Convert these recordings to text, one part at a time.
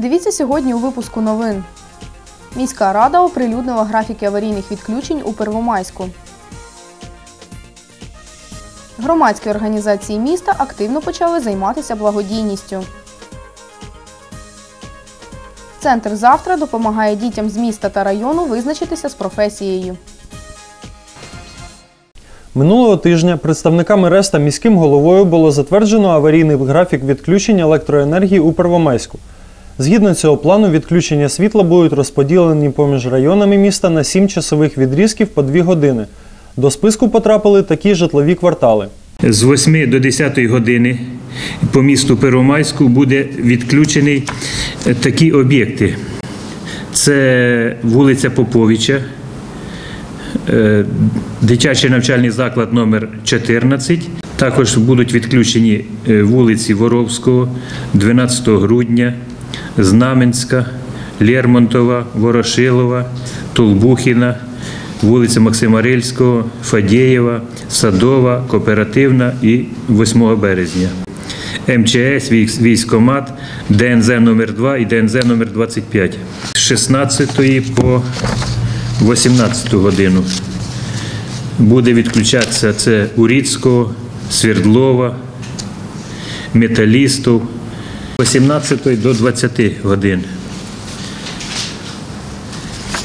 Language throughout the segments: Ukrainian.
Дивіться сьогодні у випуску новин. Міська рада оприлюднила графіки аварійних відключень у Первомайську. Громадські організації міста активно почали займатися благодійністю. Центр завтра допомагає дітям з міста та району визначитися з професією. Минулого тижня представниками РЕС та міським головою було затверджено аварійний графік відключення електроенергії у Первомайську. Згідно цього плану, відключення світла будуть розподілені поміж районами міста на 7 часових відрізків по 2 години. До списку потрапили такі житлові квартали. З 8 до 10 години по місту Первомайську буде відключений е, такі об'єкти. Це вулиця Поповича, е, дитячий навчальний заклад номер 14. Також будуть відключені е, вулиці Воровського, 12 грудня, Знаменська, Лермонтова, Ворошилова, Толбухіна, вулиця Максима Рильського, Фадєєва, Садова, Кооперативна і 8 березня. МЧС, військомат, ДНЗ номер 2 і ДНЗ номер 25. З 16 по 18 годину буде відключатися це Уріцького, Свердлова, Металістів. З 18 до 20 годин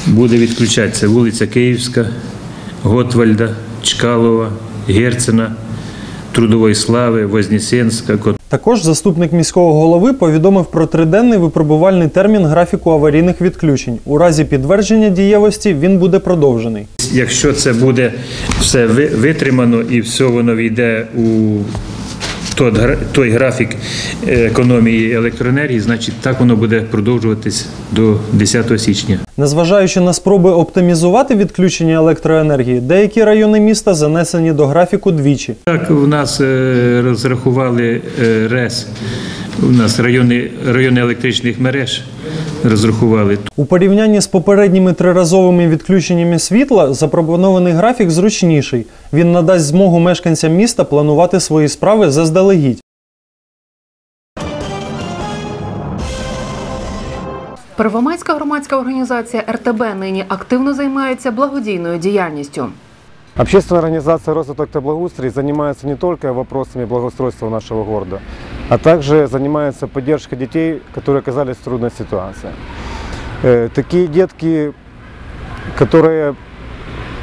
буде відключатися вулиця Київська, Готвальда, Чкалова, Герцена, Трудової Слави, Вознесенська, Також заступник міського голови повідомив про триденний випробувальний термін графіку аварійних відключень. У разі підтвердження дієвості він буде продовжений. Якщо це буде все витримано і все воно війде у той, гра- той графік е, економії електроенергії, значить так воно буде продовжуватись до 10 січня. Незважаючи на спроби оптимізувати відключення електроенергії, деякі райони міста занесені до графіку двічі. Так, у нас е, розрахували е, РЕС, у нас райони, райони електричних мереж розрахували. У порівнянні з попередніми триразовими відключеннями світла запропонований графік зручніший. Він надасть змогу мешканцям міста планувати свої справи заздалегідь. Первомайська громадська організація РТБ нині активно займається благодійною діяльністю. Общественная организация «Росаток Благоустрой» занимается не только вопросами благоустройства нашего города, а также занимается поддержкой детей, которые оказались в трудной ситуации. Э, Такие детки, которые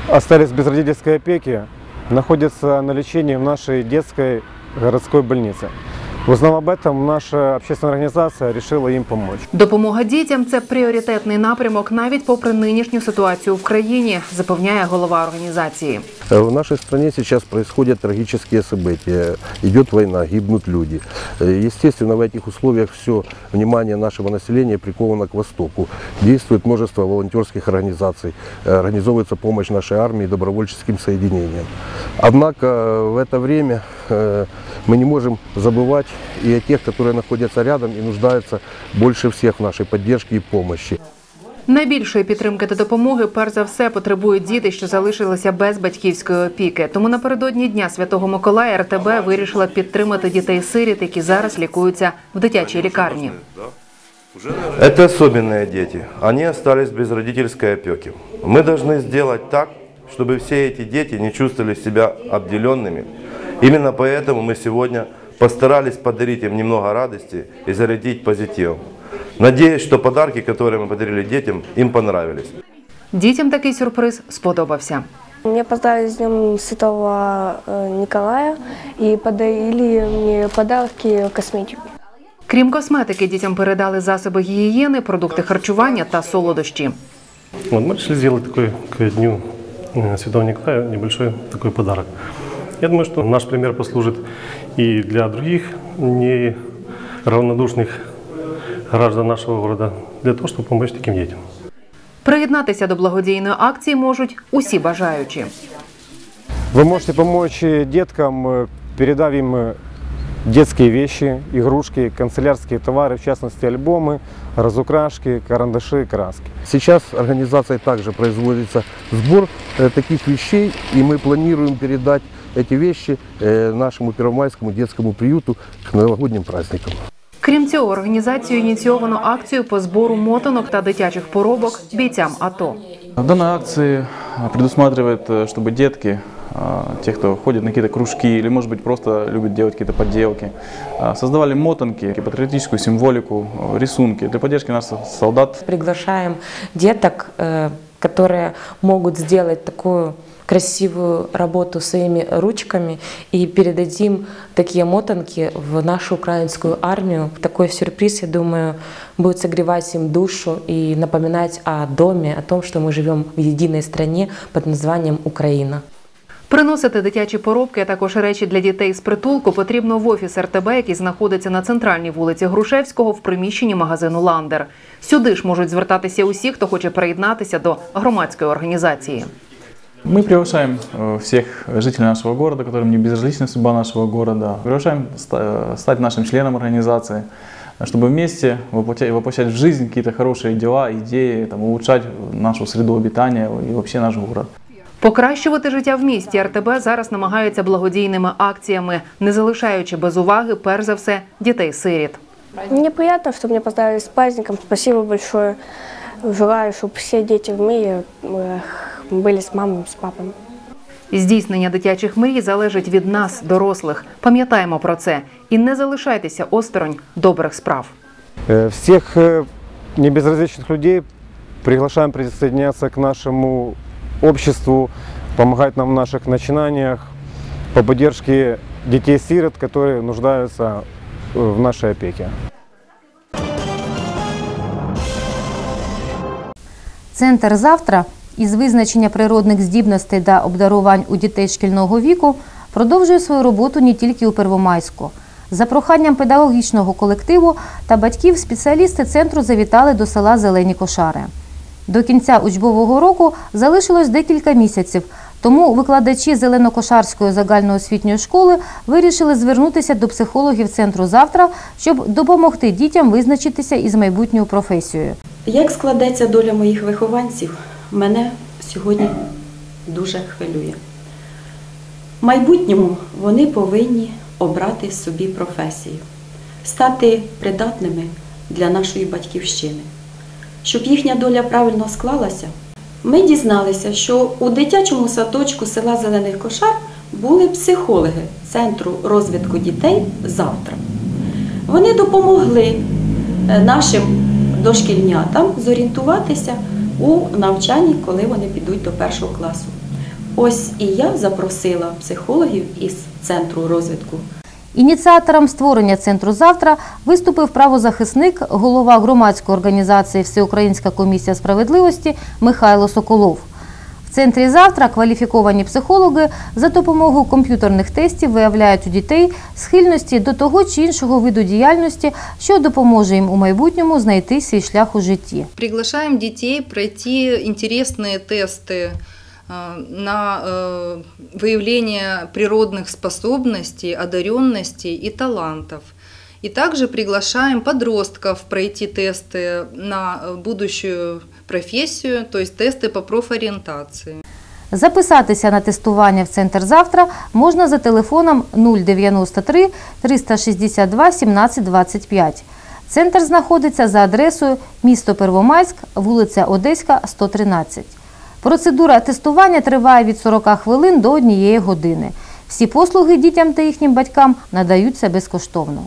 остались без родительской опеки, находятся на лечении в нашей детской городской больнице. Узнав об этом, наша общественная организация решила им помочь. Допомога дітям це пріоритетний напрямок навіть попри нинішню ситуацію в країні, запевняє голова організації. Э, В нашей стране сейчас происходят трагические события. Идет война, гибнут люди. Э, Естественно, в этих условиях все внимание нашего населения приковано к Востоку. Действует множество волонтерских организаций. Э, Организовывается помощь нашей армии и добровольческим соединениям. Однако э, в это время э, мы не можем забывать и о тех, которые находятся рядом и нуждаются больше всех в нашей поддержке и помощи. Найбільшої підтримки та допомоги перш за все потребують діти, що залишилися без батьківської опіки. Тому напередодні дня Святого Миколая РТБ вирішила підтримати дітей-сиріт, які зараз лікуються в дитячій лікарні. Это особенные дети. Они остались без родительской опеки. Мы должны сделать так, чтобы все эти дети не чувствовали себя обделенными. Именно поэтому мы сегодня постарались подарить им немного радости и зарядить позитивом. Надеюсь, что подарки, которые мы подарили детям, им понравились. Дітям такий сюрприз сподобався. Меня поздравили с Днем Святого э, Николая и подарили мне подарки косметику. Крім косметики, дітям передали засоби гігієни, продукти харчування та солодощі. Вот мы решили сделать такой к Дню э, Святого Николая небольшой такой подарок. Я думаю, что наш пример послужит и для других неравнодушных граждан нашего города, для того, чтобы помочь таким детям. Приєднатися до благодійної акції можуть усі бажаючі. Вы можете помочь э, деткам, э, передав им э, детские вещи, игрушки, канцелярские товары, в частности альбомы, разукрашки, карандаши, краски. Сейчас организацией также производится сбор э, таких вещей, и мы планируем передать эти вещи э, нашему Первомайскому детскому приюту к новогодним праздникам. Крім цього, організацією ініційовано акцію по збору мотанок та дитячих поробок бійцям АТО. Данная акция а, предусматривает, э, чтобы детки, а, те, кто ходит на какие-то кружки или, может быть, просто любит делать какие-то подделки, а, создавали мотанки, патриотическую символику, э, рисунки для поддержки наших солдат Приглашаем деток, э, которые могут сделать такую красивую работу своими ручками и передадим такие мотанки в нашу украинскую армию. Такой сюрприз, я думаю, будет согревать им душу и напоминать о доме, о том, что мы живем в единой стране под названием Украина. Приносити дитячі поробки, а також речі для дітей з притулку потрібно в офіс РТБ, який знаходиться на центральній вулиці Грушевського в приміщенні магазину Ландер. Сюди ж можуть звертатися усі, хто хоче приєднатися до громадської організації. Мы приглашаем э, всех жителей нашего города, которым не безразлична судьба нашего города. Приглашаем ста- стать нашим членом организации, чтобы вместе воплотя- воплощать в жизнь какие-то хорошие дела, идеи, там, улучшать нашу среду обитания и вообще наш город. Покращувати життя в місті РТБ зараз намагаються благодійними акціями, не залишаючи без уваги, перш за все, дітей-сиріт. Мне приятно, что меня поздравили с праздником. Спасибо большое. Желаю, чтобы все дети в мире э, были с мамой, с папой. Здійснення дитячих мрій залежить від нас, дорослих. Пам'ятаємо про це і не залишайтеся осторонь добрих справ. Э, Всех э, небезразличных людей приглашаем присоединяться к нашему обществу, помогать нам в наших начинаниях по поддержке детей-сирот, которые нуждаются э, в нашей опеке. Центр завтра із визначення природних здібностей та обдарувань у дітей шкільного віку продовжує свою роботу не тільки у Первомайську. За проханням педагогічного колективу та батьків спеціалісти центру завітали до села Зелені Кошари. До кінця учбового року залишилось декілька місяців, тому викладачі Зеленокошарської загальноосвітньої школи вирішили звернутися до психологів центру завтра, щоб допомогти дітям визначитися із майбутньою професією. Як складеться доля моїх вихованців, мене сьогодні дуже хвилює. В майбутньому вони повинні обрати собі професію, стати придатними для нашої батьківщини. Щоб їхня доля правильно склалася, ми дізналися, що у дитячому садочку села Зелених Кошар були психологи Центру розвитку дітей завтра. Вони допомогли е, нашим дошкільнятам зорієнтуватися у навчанні, коли вони підуть до першого класу. Ось і я запросила психологів із центру розвитку Ініціатором створення центру завтра виступив правозахисник, голова громадської організації Всеукраїнська комісія справедливості Михайло Соколов В центрі завтра кваліфіковані психологи за допомогою комп'ютерних тестів виявляють у дітей схильності до того чи іншого виду діяльності, що допоможе їм у майбутньому знайти свій шлях у житті. Приглашаем детей пройти интересные тесты э, на э, выявление природных способностей, одаренностей и талантов. И также приглашаем подростков пройти тесты на э, будущую профессию, то есть тесты по профориентации. Записатися на тестування в центр завтра можна за телефоном 093 362 17 25. Центр знаходиться за адресою місто Первомайськ, вулиця Одеська, 113. Процедура тестування триває від 40 хвилин до 1 години. Всі послуги дітям та їхнім батькам надаються безкоштовно.